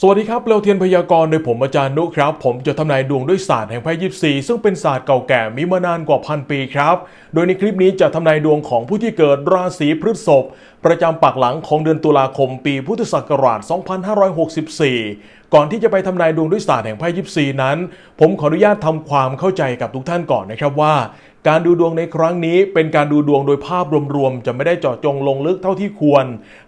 สวัสดีครับเลวเทียนพยากรณ์โดยผมอาจารย์นุครับ ผมจะทำนายดวงด้วยศาสตร์แห่งไพ่ยิปซีซึ่งเป็นศาสตร์เก่าแก่มีมานานกว่าพันปีครับ โดยในคลิปนี้จะทำนายดวงของผู้ที่เกิดราศีพฤษภประจำปักหลังของเดือนตุลาคมปีพุทธศักราช 2564 ก่อนที่จะไปทำนายดวงด้วยศาสตร์แห่งไพ่ยิปซีนั้น ผมขออนุญาตทำความเข้าใจกับทุกท่านก่อนนะครับว่า การดูดวงในครั้งนี้เป็นการดูดวงโดยภาพรวมๆ จะไม่ได้เจาะจงลงลึกเท่าที่ควร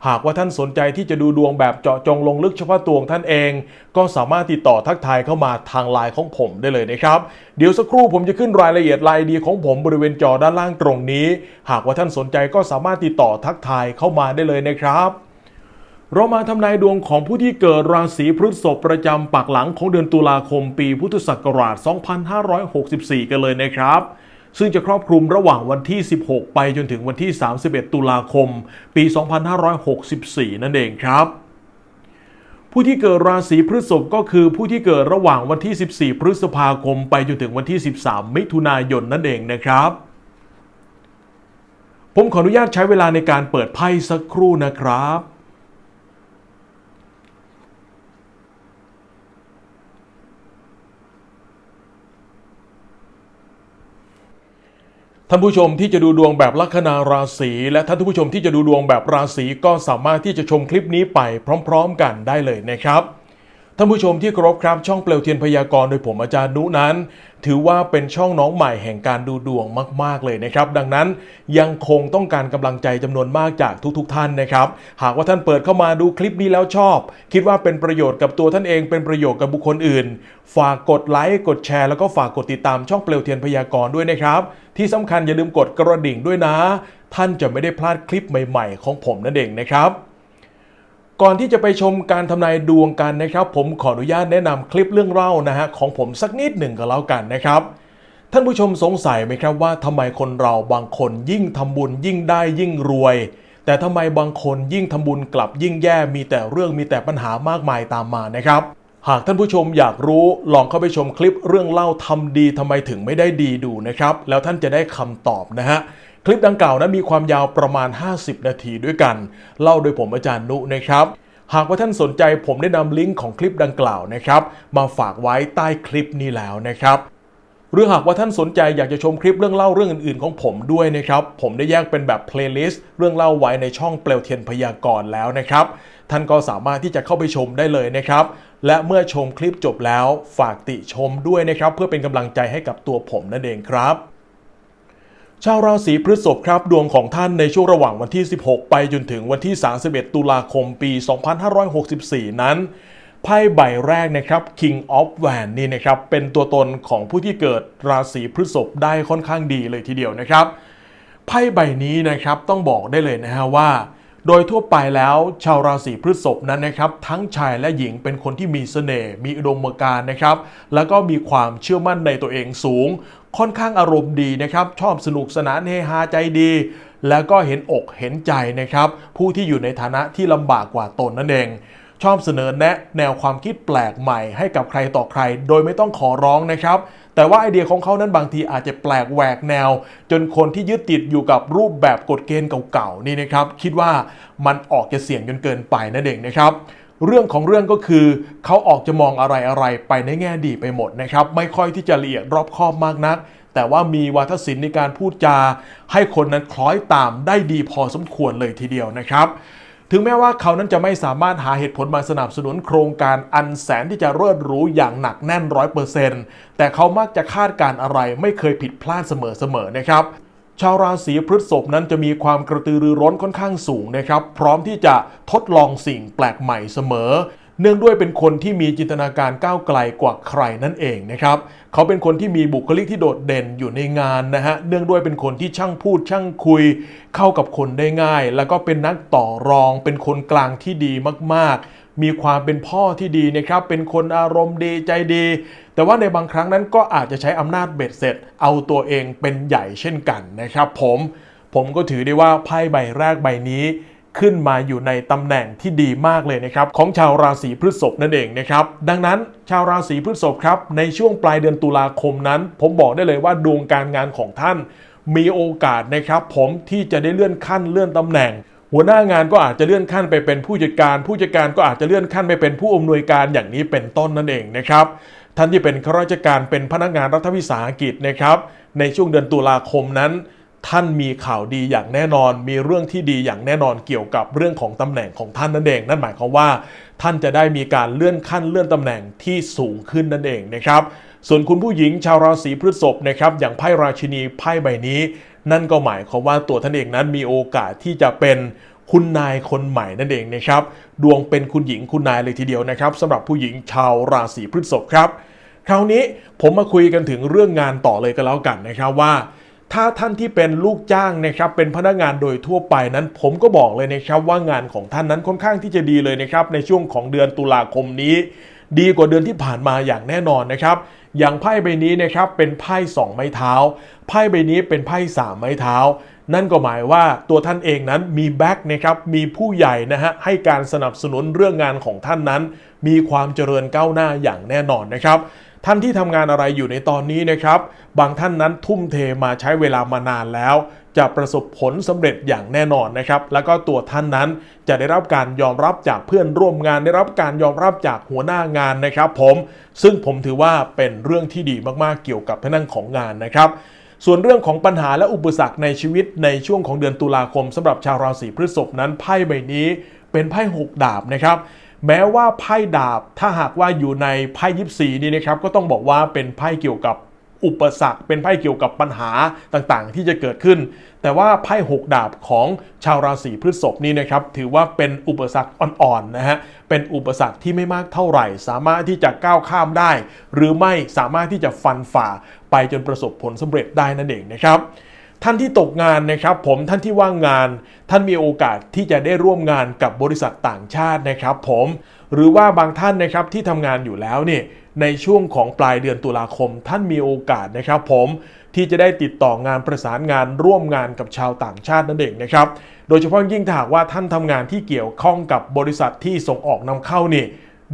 หากว่าท่านสนใจที่จะดูดวงแบบเจาะจงลงลึกเฉพาะตัวงท่านเอง ก็สามารถติดต่อทักทายเข้ามาทางไลน์ของผมได้เลยนะครับ เดี๋ยวสักครู่ผมจะขึ้นรายละเอียดรายดีของผมบริเวณจอด้านล่างตรงนี้ หากว่าท่านสนใจก็สามารถติดต่อทักทายเข้ามาได้เลยนะครับเรามาทำนายดวงของผู้ที่เกิดราศีพฤษภประจำปักหลังของเดือนตุลาคมปีพุทธศักราช 2564 กันเลยนะครับ ซึ่งจะครอบคลุมระหว่างวันที่ 16 ไปจนถึงวันที่ 31 ตุลาคม ปี 2564 นั่นเองครับ ผู้ที่เกิดราศีพฤษภก็คือผู้ที่เกิดระหว่างวันที่ 14 พฤษภาคม ไปจนถึงวันที่ 13 มิถุนายนนั่นเองนะครับผมขออนุญาตใช้เวลาในการเปิดไพ่สักครู่นะครับ ท่านผู้ชมที่จะดูดวงแบบลัคนาราศีและท่านผู้ชมที่จะดูดวงแบบราศีก็สามารถที่จะชมคลิปนี้ไปพร้อม ๆ กันได้เลยนะครับ ท่านผู้ชมที่เคารพครับช่องเปลวเทียนพยากรณ์โดยผมอาจารย์นุนั้น ถือว่าเป็นช่องน้องใหม่แห่งการดูดวงมาก ๆ เลยนะครับ ดังนั้นยังคงต้องการกำลังใจจำนวนมากจากทุกๆท่านนะครับ หากว่าท่านเปิดเข้ามาดูคลิปนี้แล้วชอบ คิดว่าเป็นประโยชน์กับตัวท่านเองเป็นประโยชน์กับบุคคลอื่น ฝากกดไลค์กดแชร์แล้วก็ฝากกดติดตามช่องเปลวเทียนพยากรณ์ด้วยนะครับที่สำคัญอย่าลืมกดกระดิ่งด้วยนะ ท่านจะไม่ได้พลาดคลิปใหม่ ๆ ของผมนั่นเองนะครับ ก่อนที่จะไปชมการทำนายดวงกันนะครับ ผมขออนุญาตแนะนำคลิปเรื่องเล่านะฮะของผมสักนิดหนึ่งก็แล้วกันนะครับท่านผู้ชมสงสัยไหมครับว่าทำไมคนเราบางคนยิ่งทำบุญยิ่งได้ยิ่งรวย แต่ทำไมบางคนยิ่งทำบุญกลับยิ่งแย่มีแต่เรื่องมีแต่ปัญหามากมายตามมานะครับ หากท่านผู้ชมอยากรู้ลองเข้าไปชมคลิปเรื่องเล่าทำดีทำไมถึงไม่ได้ดีดูนะครับ แล้วท่านจะได้คำตอบนะฮะ คลิปดังกล่าวนั้นมีความยาวประมาณ 50 นาทีด้วยกัน เล่าโดยผมอาจารย์นุนะครับ หากว่าท่านสนใจผมได้นำลิงก์ของคลิปดังกล่าวนะครับ มาฝากไว้ใต้คลิปนี้แล้วนะครับหรือหากว่าท่านสนใจอยากจะชมคลิปเรื่องเล่าเรื่องอื่นๆของผมด้วยนะครับ ผมได้แยกเป็นแบบเพลย์ลิสต์เรื่องเล่าไว้ในช่องเปลวเทียนพยากรณ์แล้วนะครับ ท่านก็สามารถที่จะเข้าไปชมได้เลยนะครับ และเมื่อชมคลิปจบแล้วฝากติชมด้วยนะครับ เพื่อเป็นกำลังใจให้กับตัวผมนั่นเองครับ ชาวราศีพฤษภครับดวงของท่านในช่วงระหว่างวันที่ 16 ไปจนถึงวันที่ 31 ตุลาคมปี 2564 นั้นไพ่ใบแรกนะครับ King of w a n นี่นะครับเป็นตัวตนของผู้ที่เกิดราศีพฤษภได้ค่อนข้างดีเลยทีเดียวนะครับไพ่ใบนี้นะครับต้องบอกได้เลยนะฮะว่า โดยทั่วไปแล้วชาวราศีพฤษภนั้นนะครับทั้งชายและหญิงเป็นคนที่มีเสน่ห์มีอุดมการณ์นะครับ แล้วก็มีความเชื่อมั่นในตัวเองสูง ค่อนข้างอารมณ์ดีนะครับ ชอบสนุกสนานเฮฮาใจดี แล้วก็เห็นอกเห็นใจนะครับ ผู้ที่อยู่ในฐานะที่ลำบากกว่าตนนั่นเอง ชอบเสนอแนะแนวความคิดแปลกใหม่ให้กับใครต่อใคร โดยไม่ต้องขอร้องนะครับ แต่ว่าไอเดียของเขานั้นบางทีอาจจะแปลกแหวกแนว จนคนที่ยึดติดอยู่กับรูปแบบกฎเกณฑ์เก่าๆนี่นะครับ คิดว่ามันออกจะเสี่ยงจนเกินไปนั่นเองนะครับ เรื่องของเรื่องก็คือเขาออกจะมองอะไรอะไรไปในแง่ดีไปหมดนะครับ ไม่ค่อยที่จะละเอียดรอบคอบมากนัก แต่ว่ามีวาทศิลป์ในการพูดจา ให้คนนั้นคล้อยตามได้ดีพอสมควรเลยทีเดียวนะครับ ถึงแม้ว่าเขานั้นจะไม่สามารถหาเหตุผลมาสนับสนุนโครงการอันแสนที่จะเลิศหรูอย่างหนักแน่นร้อยเปอร์เซ็นต์แต่เขามักจะคาดการอะไรไม่เคยผิดพลาดเสมอๆนะครับ ชาวราศีพฤษภนั้นจะมีความกระตือรือร้นค่อนข้างสูงนะครับ พร้อมที่จะทดลองสิ่งแปลกใหม่เสมอ เนื่องด้วยเป็นคนที่มีจินตนาการก้าวไกลกว่าใครนั่นเองนะครับ เขาเป็นคนที่มีบุคลิกที่โดดเด่นอยู่ในงานนะฮะ เนื่องด้วยเป็นคนที่ช่างพูดช่างคุย เข้ากับคนได้ง่าย แล้วก็เป็นนักต่อรอง เป็นคนกลางที่ดีมากๆ มีความเป็นพ่อที่ดีนะครับ เป็นคนอารมณ์ดีใจดี แต่ว่าในบางครั้งนั้นก็อาจจะใช้อำนาจเบ็ดเสร็จ เอาตัวเองเป็นใหญ่เช่นกันนะครับผมผมก็ถือได้ว่าไพ่ใบแรกใบนี้ขึ้นมาอยู่ในตำแหน่งที่ดีมากเลยนะครับ ของชาวราศีพฤษภนั่นเองนะครับ ดังนั้นชาวราศีพฤษภครับ ในช่วงปลายเดือนตุลาคมนั้น ผมบอกได้เลยว่าดวงการงานของท่าน มีโอกาสนะครับ ผมที่จะได้เลื่อนขั้นเลื่อนตำแหน่ง หัวหน้างานก็อาจจะเลื่อนขั้นไปเป็นผู้จัดการ ผู้จัดการก็อาจจะเลื่อนขั้นไปเป็นผู้อำนวยการอย่างนี้เป็นต้นนั่นเองนะครับ ท่านที่เป็นข้าราชการเป็นพนักงานรัฐวิสาหกิจนะครับ ในช่วงเดือนตุลาคมนั้น ท่านมีข่าวดีอย่างแน่นอน มีเรื่องที่ดีอย่างแน่นอนเกี่ยวกับเรื่องของตำแหน่งของท่านนั่นเอง นั่นหมายความว่า ท่านจะได้มีการเลื่อนขั้นเลื่อนตำแหน่งที่สูงขึ้นนั่นเองนะครับ ส่วนคุณผู้หญิงชาวราศีพฤษภนะครับอย่างไพ่ราชินีไพ่ใบนี้ นั่นก็หมายความว่าตัวท่านเองนั้นมีโอกาสที่จะเป็น คุณนายคนใหม่นั่นเองนะครับดวงเป็นคุณหญิงคุณนายเลยทีเดียวนะครับสำหรับผู้หญิงชาวราศีพฤษภครับ คราวนี้ผมมาคุยกันถึงเรื่องงานต่อเลยก็แล้วกันนะครับว่า ถ้าท่านที่เป็นลูกจ้างนะครับเป็นพนักงานโดยทั่วไปนั้น ผมก็บอกเลยนะครับว่างานของท่านนั้นค่อนข้างที่จะดีเลยนะครับในช่วงของเดือนตุลาคมนี้ ดีกว่าเดือนที่ผ่านมาอย่างแน่นอนนะครับ อย่างไพ่ใบนี้นะครับเป็นไพ่สองไม้เท้า ไพ่ใบนี้เป็นไพ่สามไม้เท้า นั่นก็หมายว่าตัวท่านเองนั้นมีแบ็กนะครับ มีผู้ใหญ่นะฮะให้การสนับสนุนเรื่องงานของท่านนั้น มีความเจริญก้าวหน้าอย่างแน่นอนนะครับท่านที่ทำงานอะไรอยู่ในตอนนี้นะครับ บางท่านนั้นทุ่มเทมาใช้เวลามานานแล้ว จะประสบผลสำเร็จอย่างแน่นอนนะครับ แล้วก็ตัวท่านนั้นจะได้รับการยอมรับจากเพื่อนร่วมงาน ได้รับการยอมรับจากหัวหน้างานนะครับผม ซึ่งผมถือว่าเป็นเรื่องที่ดีมากๆเกี่ยวกับทางด้านของงานนะครับส่วนเรื่องของปัญหาและอุปสรรคในชีวิตในช่วงของเดือนตุลาคมสำหรับชาวราศีพฤษภนั้นไพ่ใบนี้เป็นไพ่หกดาบนะครับ แม้ว่าไพ่ดาบถ้าหากว่าอยู่ในไพ่ยิปซีนี่นะครับก็ต้องบอกว่าเป็นไพ่เกี่ยวกับ อุปสรรคเป็นไพ่เกี่ยวกับปัญหาต่างๆ ที่จะเกิดขึ้น แต่ว่าไพ่หกดาบของชาวราศีพฤษภนี่นะครับถือว่าเป็นอุปสรรคอ่อนๆนะฮะเป็นอุปสรรคที่ไม่มากเท่าไหร่ สามารถที่จะก้าวข้ามได้ หรือไม่สามารถที่จะฟันฝ่าไปจนประสบผลสำเร็จได้นั่นเองนะครับท่านที่ตกงานนะครับผมท่านที่ว่างงาน ท่านมีโอกาสที่จะได้ร่วมงานกับบริษัทต่างชาตินะครับผม หรือว่าบางท่านนะครับที่ทำงานอยู่แล้วเนี่ยในช่วงของปลายเดือนตุลาคม ท่านมีโอกาสนะครับผมที่จะได้ติดต่องานประสานงานร่วมงานกับชาวต่างชาตินั่นเองนะครับ โดยเฉพาะยิ่งถ้าหากว่าท่านทำงานที่เกี่ยวข้องกับบริษัทที่ส่งออกนำเข้านี่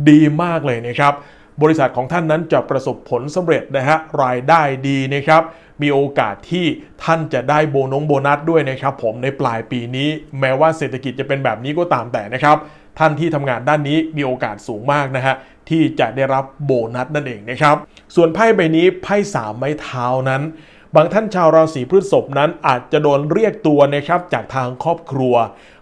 ดีมากเลยนะครับบริษัทของท่านนั้นจะประสบผลสำเร็จนะฮะรายได้ดีนะครับ มีโอกาสที่ท่านจะได้โบนงโบนัสด้วยนะครับ ผมในปลายปีนี้ แม้ว่าเศรษฐกิจจะเป็นแบบนี้ก็ตามแต่นะครับ ท่านที่ทำงานด้านนี้มีโอกาสสูงมากนะฮะที่จะได้รับโบนัสนั่นเองนะครับ ส่วนไพ่ใบนี้ไพ่สามไม้เท้านั้น บางท่านชาวราศีพฤษภนั้นอาจจะโดนเรียกตัวนะครับจากทางครอบครัว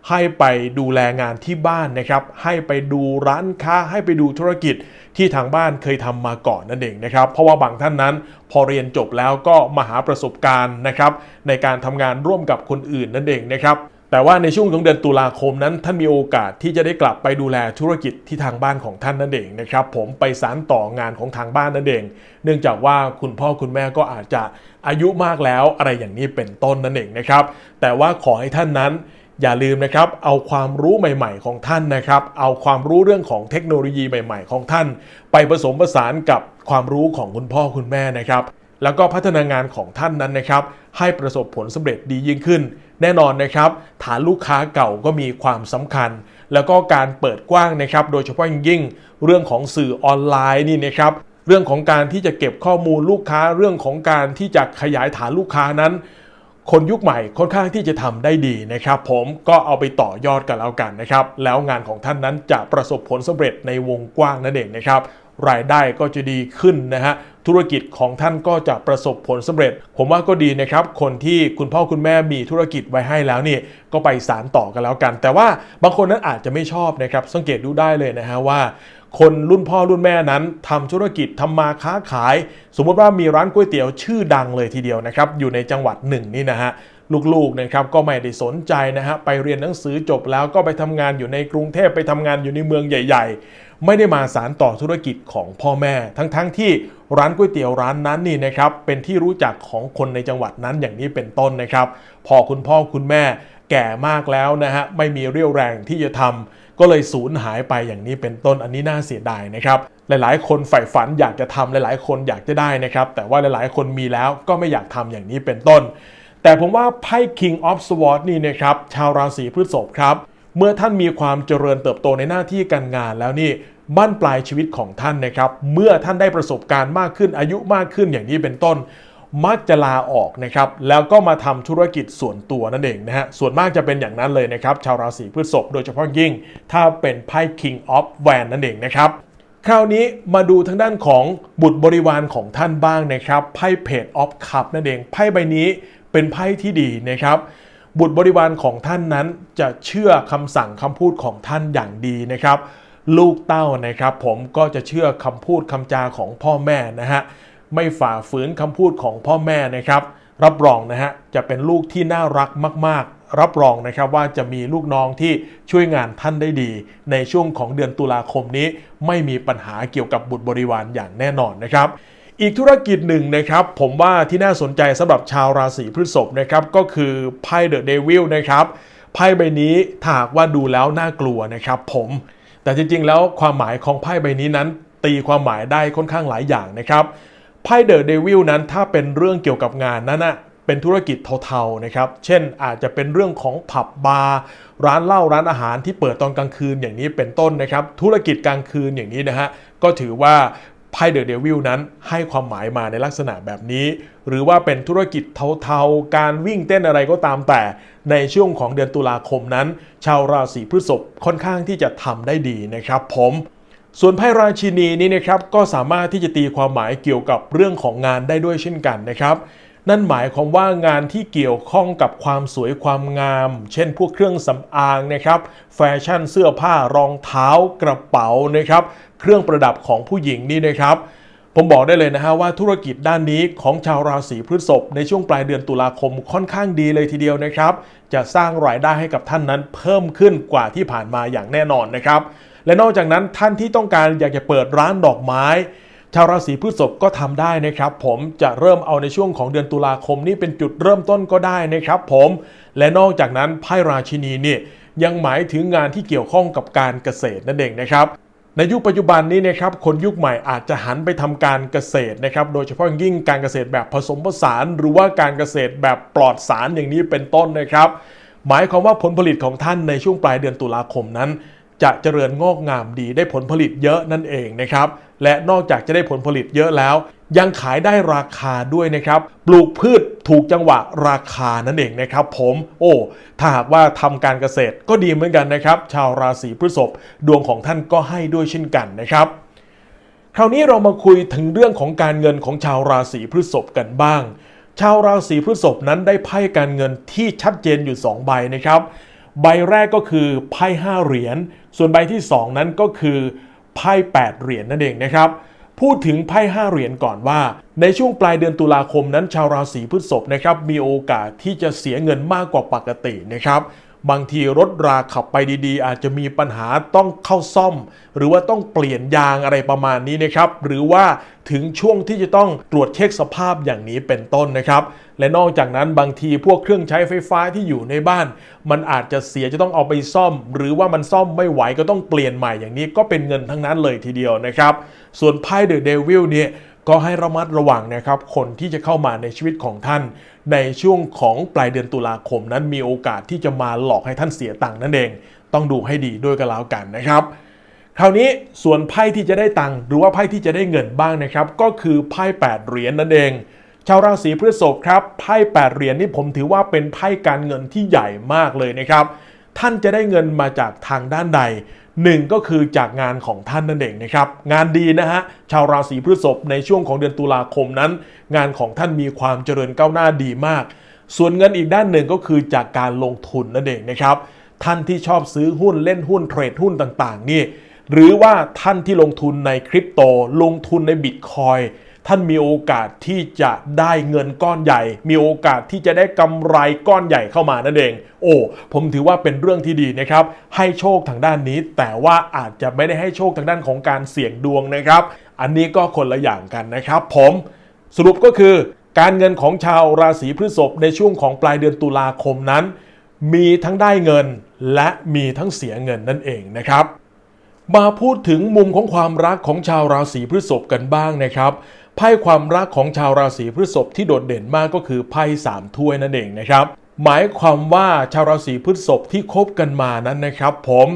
ให้ไปดูแลงานที่บ้านนะครับ ให้ไปดูร้านค้า ให้ไปดูธุรกิจที่ทางบ้านเคยทำมาก่อนนั่นเองนะครับ เพราะว่าบางท่านนั้นพอเรียนจบแล้วก็มาหาประสบการณ์นะครับในการทำงานร่วมกับคนอื่นนั่นเองนะครับ แต่ว่าในช่วงของเดือนตุลาคมนั้น ท่านมีโอกาสที่จะได้กลับไปดูแลธุรกิจที่ทางบ้านของท่านนั่นเองนะครับผมไปสานต่องานของทางบ้านนั่นเอง เนื่องจากว่าคุณพ่อคุณแม่ก็อาจจะอายุมากแล้วอะไรอย่างนี้เป็นต้นนั่นเองนะครับ แต่ว่าขอให้ท่านนั้นอย่าลืมนะครับ เอาความรู้ใหม่ ๆ ของท่านนะครับ เอาความรู้เรื่องของเทคโนโลยีใหม่ ๆ ของท่าน ไปผสมผสานกับความรู้ของคุณพ่อคุณแม่นะครับ แล้วก็พัฒนางานของท่านนั้นนะครับ ให้ประสบผลสำเร็จดียิ่งขึ้น แน่นอนนะครับ ฐานลูกค้าเก่าก็มีความสำคัญ แล้วก็การเปิดกว้างนะครับ โดยเฉพาะยิ่งเรื่องของสื่อออนไลน์นี่นะครับเรื่องของการที่จะเก็บข้อมูลลูกค้าเรื่องของการที่จะขยายฐานลูกค้านั้น คนยุคใหม่ค่อนข้างที่จะทำได้ดีนะครับ ผมก็เอาไปต่อยอดกันแล้วกันนะครับ แล้วงานของท่านนั้นจะประสบผลสำเร็จในวงกว้างนั่นเองนะครับ รายได้ก็จะดีขึ้นนะฮะธุรกิจของท่านก็จะประสบผลสำเร็จ ผมว่าก็ดีนะครับ คนที่คุณพ่อคุณแม่มีธุรกิจไว้ให้แล้วนี่ก็ไปสารต่อกันแล้วกัน แต่ว่าบางคนนั้นอาจจะไม่ชอบนะครับ สังเกตดูได้เลยนะฮะว่า คนรุ่นพ่อรุ่นแม่นั้นทำธุรกิจทำมาค้าขาย สมมติว่ามีร้านก๋วยเตี๋ยวชื่อดังเลยทีเดียวนะครับอยู่ในจังหวัดหนึ่งนี่นะฮะ ลูกๆนะครับก็ไม่ได้สนใจนะฮะไปเรียนหนังสือจบแล้วก็ไปทำงานอยู่ในกรุงเทพไปทำงานอยู่ในเมืองใหญ่ ๆ ไม่ได้มาสารต่อธุรกิจของพ่อแม่ ทั้งๆที่ร้านก๋วยเตี๋ยวร้านนั้นนี่นะครับเป็นที่รู้จักของคนในจังหวัดนั้นอย่างนี้เป็นต้นนะครับ พอคุณพ่อคุณแม่แก่มากแล้วนะฮะไม่มีเรี่ยวแรงที่จะทำก็เลยสูญหายไปอย่างนี้เป็นต้นอันนี้น่าเสียดายนะครับ หลายๆ คนใฝ่ฝันอยากจะทำหลายๆ คนอยากจะได้นะครับ แต่ว่าหลายๆ คนมีแล้วก็ไม่อยากทำอย่างนี้เป็นต้น แต่ผมว่าไพ่ King of Swords นี่นะครับชาวราศีพฤษภครับ เมื่อท่านมีความเจริญเติบโตในหน้าที่การงานแล้วนี่บ้านปลายชีวิตของท่านนะครับ เมื่อท่านได้ประสบการณ์มากขึ้นอายุมากขึ้นอย่างนี้เป็นต้น มักจะลาออกนะครับ แล้วก็มาทำธุรกิจส่วนตัวนั่นเองนะฮะส่วนมากจะเป็นอย่างนั้นเลยนะครับ ชาวราศีพฤษภโดยเฉพาะยิ่ง ถ้าเป็นไพ่ King of w a n นั่นเองนะครับคราวนี้มาดูทางด้านของบุตรบริวารของท่านบ้างนะครับไพ่เพจออฟคัพนั่นเองไพ่ใบนี้ เป็นไพ่ที่ดีนะครับ บุตรบริวารของท่านนั้นจะเชื่อคำสั่งคำพูดของท่านอย่างดีนะครับ ลูกเต้านะครับ ผมก็จะเชื่อคำพูดคำจาของพ่อแม่นะฮะไม่ฝ่าฝืนคำพูดของพ่อแม่นะครับ รับรองนะฮะจะเป็นลูกที่น่ารักมากๆ รับรองนะครับว่าจะมีลูกน้องที่ช่วยงานท่านได้ดี ในช่วงของเดือนตุลาคมนี้ ไม่มีปัญหาเกี่ยวกับบุตรบริวารอย่างแน่นอนนะครับ อีกธุรกิจหนึ่งนะครับ ผมว่าที่น่าสนใจสำหรับชาวราศีพฤษภนะครับ ก็คือไพ่เดอะเดวิลนะครับไพ่ใบนี้ถ้าหากว่าดูแล้วน่ากลัวนะครับ ผม แต่จริงๆ แล้วความหมายของไพ่ใบนี้นั้น ตีความหมายได้ค่อนข้างหลายอย่างนะครับไพ่เดอะเดวิลนั้นถ้าเป็นเรื่องเกี่ยวกับงานนั้นนะเป็นธุรกิจเทาๆนะครับ เช่นอาจจะเป็นเรื่องของผับบาร์ร้านเหล้าร้านอาหารที่เปิดตอนกลางคืนอย่างนี้เป็นต้นนะครับ ธุรกิจกลางคืนอย่างนี้นะฮะก็ถือว่า ไพ่เดอะเดวิลนั้นให้ความหมายมาในลักษณะแบบนี้ หรือว่าเป็นธุรกิจเทาๆ การวิ่งเต้นอะไรก็ตามแต่ ในช่วงของเดือนตุลาคมนั้น ชาวราศีพฤษภค่อนข้างที่จะทำได้ดีนะครับผมส่วนไพ่ราชินีนี้นะครับก็สามารถที่จะตีความหมายเกี่ยวกับเรื่องของงานได้ด้วยเช่นกันนะครับ นั่นหมายความว่างานที่เกี่ยวข้องกับความสวยความงาม เช่นพวกเครื่องสำอางนะครับ แฟชั่นเสื้อผ้ารองเท้ากระเป๋านะครับ เครื่องประดับของผู้หญิงนี่นะครับผมบอกได้เลยนะฮะว่าธุรกิจด้านนี้ของชาวราศีพฤษภในช่วงปลายเดือนตุลาคมค่อนข้างดีเลยทีเดียวนะครับ จะสร้างรายได้ให้กับท่านนั้นเพิ่มขึ้นกว่าที่ผ่านมาอย่างแน่นอนนะครับ และนอกจากนั้นท่านที่ต้องการอยากจะเปิดร้านดอกไม้ ชาวราศีพฤษภก็ทำได้นะครับ ผมจะเริ่มเอาในช่วงของเดือนตุลาคมนี่เป็นจุดเริ่มต้นก็ได้นะครับ ผมและนอกจากนั้นไพ่ราชินีนี่ยังหมายถึงงานที่เกี่ยวข้องกับการเกษตรนั่นเองนะครับในยุคปัจจุบันนี้นะครับคนยุคใหม่อาจจะหันไปทำการเกษตรนะครับโดยเฉพาะยิ่งการเกษตรแบบผสมผสาน หรือว่าการเกษตรแบบปลอดสารอย่างนี้เป็นต้นนะครับ หมายความว่าผลผลิตของท่านในช่วงปลายเดือนตุลาคมนั้น จะเจริญงอกงามดีได้ผลผลิตเยอะนั่นเองนะครับ และนอกจากจะได้ผลผลิตเยอะแล้ว ยังขายได้ราคาด้วยนะครับ ปลูกพืชถูกจังหวะราคานั่นเองนะครับผม โอ้ ถ้าหากว่าทำการเกษตรก็ดีเหมือนกันนะครับ ชาวราศีพฤษภดวงของท่านก็ให้ด้วยเช่นกันนะครับคราวนี้เรามาคุยถึงเรื่องของการเงินของชาวราศีพฤษภกันบ้าง ชาวราศีพฤษภนั้นได้ไพ่การเงินที่ชัดเจนอยู่ 2 ใบนะครับ ใบแรกก็คือไพ่5เหรียญ ส่วนใบที่ 2 นั้นก็คือ ไพ่8เหรียญนั่นเองนะครับพูดถึงไพ่5เหรียญก่อนว่า ในช่วงปลายเดือนตุลาคมนั้นชาวราศีพฤษภนะครับมีโอกาสที่จะเสียเงินมากกว่าปกตินะครับ บางทีรถราขับไปดีๆ อาจจะมีปัญหาต้องเข้าซ่อม หรือว่าต้องเปลี่ยนยางอะไรประมาณนี้นะครับ หรือว่าถึงช่วงที่จะต้องตรวจเช็คสภาพอย่างนี้เป็นต้นนะครับ และนอกจากนั้นบางทีพวกเครื่องใช้ไฟฟ้าที่อยู่ในบ้าน มันอาจจะเสียจะต้องเอาไปซ่อม หรือว่ามันซ่อมไม่ไหวก็ต้องเปลี่ยนใหม่อย่างนี้ก็เป็นเงินทั้งนั้นเลยทีเดียวนะครับ ส่วนไพ่เดอะเดวิลเนี่ย ก็ให้ระมัดระวังนะครับ คนที่จะเข้ามาในชีวิตของท่าน ในช่วงของปลายเดือนตุลาคมนั้นมีโอกาสที่จะมาหลอกให้ท่านเสียตังค์นั่นเอง ต้องดูให้ดีด้วยกันแล้วกันนะครับ คราวนี้ส่วนไพ่ที่จะได้ตังค์หรือว่าไพ่ที่จะได้เงินบ้างนะครับ ก็คือไพ่8เหรียญนั่นเอง ชาวราศีพฤษภครับไพ่8เหรียญนี่ผมถือว่าเป็นไพ่การเงินที่ใหญ่มากเลยนะครับ ท่านจะได้เงินมาจากทางด้านใดหนึ่งก็คือจากงานของท่านนั่นเองนะครับ งานดีนะฮะ ชาวราศีพฤษภในช่วงของเดือนตุลาคมนั้น งานของท่านมีความเจริญก้าวหน้าดีมาก ส่วนเงินอีกด้านหนึ่งก็คือจากการลงทุนนั่นเองนะครับ ท่านที่ชอบซื้อหุ้นเล่นหุ้นเทรดหุ้นต่างๆ นี่ หรือว่าท่านที่ลงทุนในคริปโต ลงทุนในบิตคอย ท่านมีโอกาสที่จะได้เงินก้อนใหญ่ มีโอกาสที่จะได้กำไรก้อนใหญ่เข้ามานั่นเอง โอ้ผมถือว่าเป็นเรื่องที่ดีนะครับ ให้โชคทางด้านนี้ แต่ว่าอาจจะไม่ได้ให้โชคทางด้านของการเสี่ยงดวงนะครับ อันนี้ก็คนละอย่างกันนะครับ ผมสรุปก็คือ การเงินของชาวราศีพฤษภในช่วงของปลายเดือนตุลาคมนั้น มีทั้งได้เงินและมีทั้งเสียเงินนั่นเองนะครับมาพูดถึงมุมของความรักของชาวราศีพฤษภกันบ้างนะครับ ไพ่ความรักของชาวราศีพฤษภที่โดดเด่นมากก็คือไพ่สามถ้วยนั่นเองนะครับ หมายความว่าชาวราศีพฤษภที่คบกันมานั้นนะครับ ผม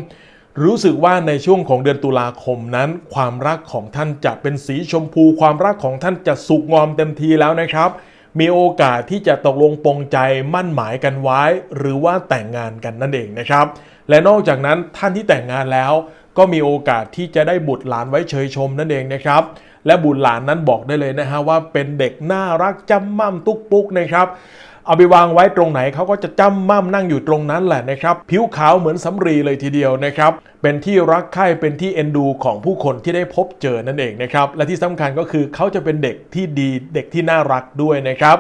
รู้สึกว่าในช่วงของเดือนตุลาคมนั้น ความรักของท่านจะเป็นสีชมพู ความรักของท่านจะสุกงอมเต็มทีแล้วนะครับ มีโอกาสที่จะตกลงปรงใจมั่นหมายกันไว้ หรือว่าแต่งงานกันนั่นเองนะครับ และนอกจากนั้นท่านที่แต่งงานแล้ว ก็มีโอกาสที่จะได้บุตรหลานไว้เชยชมนั่นเองนะครับ และบุตรหลานนั้นบอกได้เลยนะฮะว่าเป็นเด็กน่ารักจำม่ำตุ๊กปุ๊กนะครับเอาไปวางไว้ตรงไหนเขาก็จะจำม่ำนั่งอยู่ตรงนั้นแหละนะครับ ผิวขาวเหมือนสำรีเลยทีเดียวนะครับ เป็นที่รักใคร่เป็นที่เอ็นดูของผู้คนที่ได้พบเจอนั่นเองนะครับ และที่สำคัญก็คือเขาจะเป็นเด็กที่ดีเด็กที่น่ารักด้วยนะครับ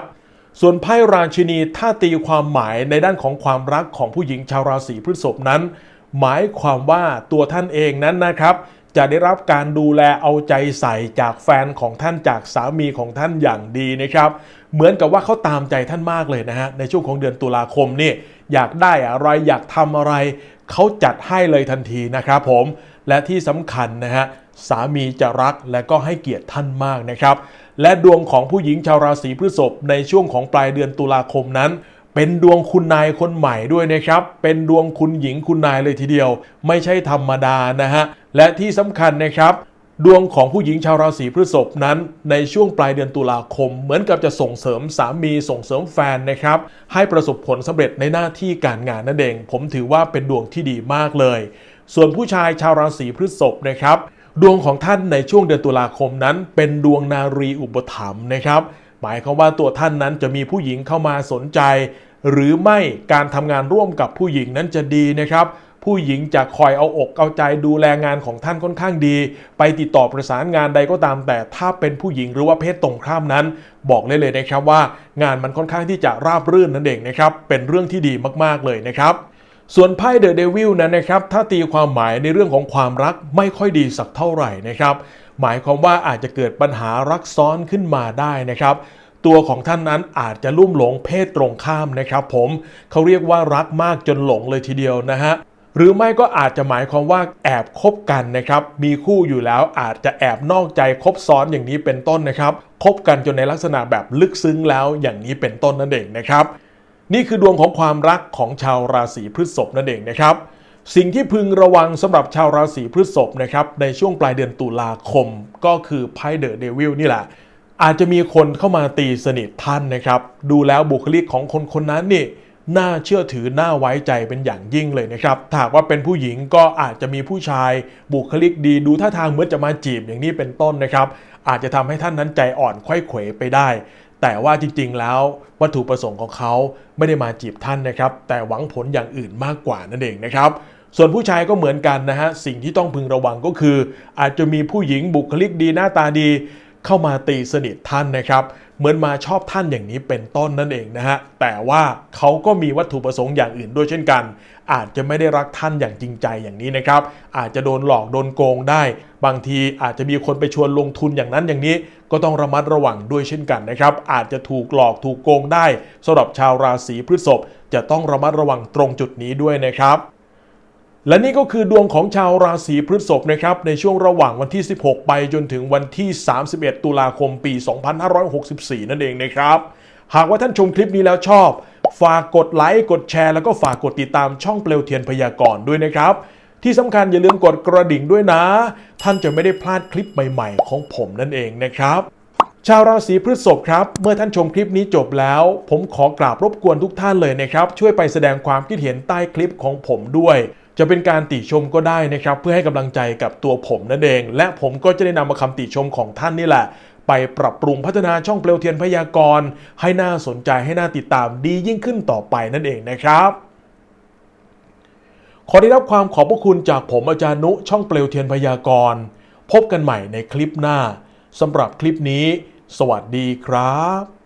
ส่วนไพ่ราชินีถ้าตีความหมายในด้านของความรักของผู้หญิงชาวราศีพฤษภนั้น หมายความว่าตัวท่านเองนั้นนะครับ จะได้รับการดูแลเอาใจใส่จากแฟนของท่านจากสามีของท่านอย่างดีนะครับ เหมือนกับว่าเขาตามใจท่านมากเลยนะฮะในช่วงของเดือนตุลาคมนี่อยากได้อะไรอยากทำอะไรเขาจัดให้เลยทันทีนะครับผมและที่สำคัญนะฮะสามีจะรักและก็ให้เกียรติท่านมากนะครับ และดวงของผู้หญิงชาวราศีพฤษภในช่วงของปลายเดือนตุลาคมนั้น เป็นดวงคุณนายคนใหม่ด้วยนะครับ เป็นดวงคุณหญิงคุณนายเลยทีเดียว ไม่ใช่ธรรมดานะฮะ และที่สำคัญนะครับ ดวงของผู้หญิงชาวราศีพฤษภนั้น ในช่วงปลายเดือนตุลาคม เหมือนกับจะส่งเสริมสามีส่งเสริมแฟนนะครับ ให้ประสบผลสำเร็จในหน้าที่การงานนั่นเอง ผมถือว่าเป็นดวงที่ดีมากเลย ส่วนผู้ชายชาวราศีพฤษภนะครับดวงของท่านในช่วงเดือนตุลาคมนั้น เป็นดวงนารีอุปถัมภ์นะครับ หมายความว่าตัวท่านนั้นจะมีผู้หญิงเข้ามาสนใจ หรือไม่การทำงานร่วมกับผู้หญิงนั้นจะดีนะครับ ผู้หญิงจะคอยเอาอกเอาใจดูแลงานของท่านค่อนข้างดี ไปติดต่อประสานงานใดก็ตาม แต่ถ้าเป็นผู้หญิงหรือว่าเพศตรงข้ามนั้น บอกเลยเลยนะครับว่า งานมันค่อนข้างที่จะราบรื่นนั่นเองนะครับเป็นเรื่องที่ดีมากๆเลยนะครับส่วนไพ่เดอะเดวิลนั้นนะครับ ถ้าตีความหมายในเรื่องของความรักไม่ค่อยดีสักเท่าไหร่นะครับ หมายความว่าอาจจะเกิดปัญหารักซ้อนขึ้นมาได้นะครับ ตัวของท่านนั้นอาจจะลุ่มหลงเพศตรงข้ามนะครับ ผมเขาเรียกว่ารักมากจนหลงเลยทีเดียวนะฮะหรือไม่ก็อาจจะหมายความว่าแอบคบกันนะครับ มีคู่อยู่แล้วอาจจะแอบนอกใจคบซ้อนอย่างนี้เป็นต้นนะครับ คบกันจนในลักษณะแบบลึกซึ้งแล้วอย่างนี้เป็นต้นนั่นเองนะครับ นี่คือดวงของความรักของชาวราศีพฤษภนั่นเองนะครับ สิ่งที่พึงระวังสำหรับชาวราศีพฤษภนะครับในช่วงปลายเดือนตุลาคม ก็คือไพ่เดอะเดวิลนี่แหละ อาจจะมีคนเข้ามาตีสนิทท่านนะครับ ดูแล้วบุคลิกของคนคนนั้นนี่น่าเชื่อถือน่าไว้ใจเป็นอย่างยิ่งเลยนะครับถ้าว่าเป็นผู้หญิงก็อาจจะมีผู้ชาย บุคลิกดีดูท่าทางเหมือนจะมาจีบอย่างนี้เป็นต้นนะครับ อาจจะทำให้ท่านนั้นใจอ่อนไขว้เขวไปได้ แต่ว่าจริงๆแล้ววัตถุประสงค์ของเขาไม่ได้มาจีบท่านนะครับ แต่หวังผลอย่างอื่นมากกว่านั่นเองนะครับส่วนผู้ชายก็เหมือนกันนะฮะสิ่งที่ต้องพึงระวังก็คือ อาจจะมีผู้หญิงบุคลิกดีหน้าตาดี เข้ามาตีสนิทท่านนะครับ เหมือนมาชอบท่านอย่างนี้เป็นต้นนั่นเองนะฮะแต่ว่าเขาก็มีวัตถุประสงค์อย่างอื่นด้วยเช่นกัน อาจจะไม่ได้รักท่านอย่างจริงใจอย่างนี้นะครับ อาจจะโดนหลอกโดนโกงได้ บางทีอาจจะมีคนไปชวนลงทุนอย่างนั้นอย่างนี้ ก็ต้องระมัดระวังด้วยเช่นกันนะครับ อาจจะถูกหลอกถูกโกงได้สำหรับชาวราศีพฤษภจะต้องระมัดระวังตรงจุดนี้ด้วยนะครับ และนี่ก็คือดวงของชาวราศีพฤษภนะครับในช่วงระหว่างวันที่ 16 ไปจนถึงวันที่ 31 ตุลาคมปี 2564 นั่นเองนะครับ หากว่าท่านชมคลิปนี้แล้วชอบ ฝากกดไลค์กดแชร์แล้วก็ฝากกดติดตามช่องเปลวเทียนพยากรณ์ด้วยนะครับ ที่สำคัญอย่าลืมกดกระดิ่งด้วยนะ ท่านจะไม่ได้พลาดคลิปใหม่ ๆ ของผมนั่นเองนะครับชาวราศีพฤษภครับ เมื่อท่านชมคลิปนี้จบแล้ว ผมขอกราบรบกวนทุกท่านเลยนะครับ ช่วยไปแสดงความคิดเห็นใต้คลิปของผมด้วย จะเป็นการติชมก็ได้นะครับ เพื่อให้กำลังใจกับตัวผมนั่นเอง และผมก็จะได้นำมาคำติชมของท่านนี่แหละ ไปปรับปรุงพัฒนาช่องเปลวเทียนพยากรณ์ให้น่าสนใจให้น่าติดตามดียิ่งขึ้นต่อไปนั่นเองนะครับขอได้รับความขอบพระคุณจากผมอาจารย์นุช่องเปลวเทียนพยากรณ์พบกันใหม่ในคลิปหน้าสำหรับคลิปนี้ สวัสดีครับ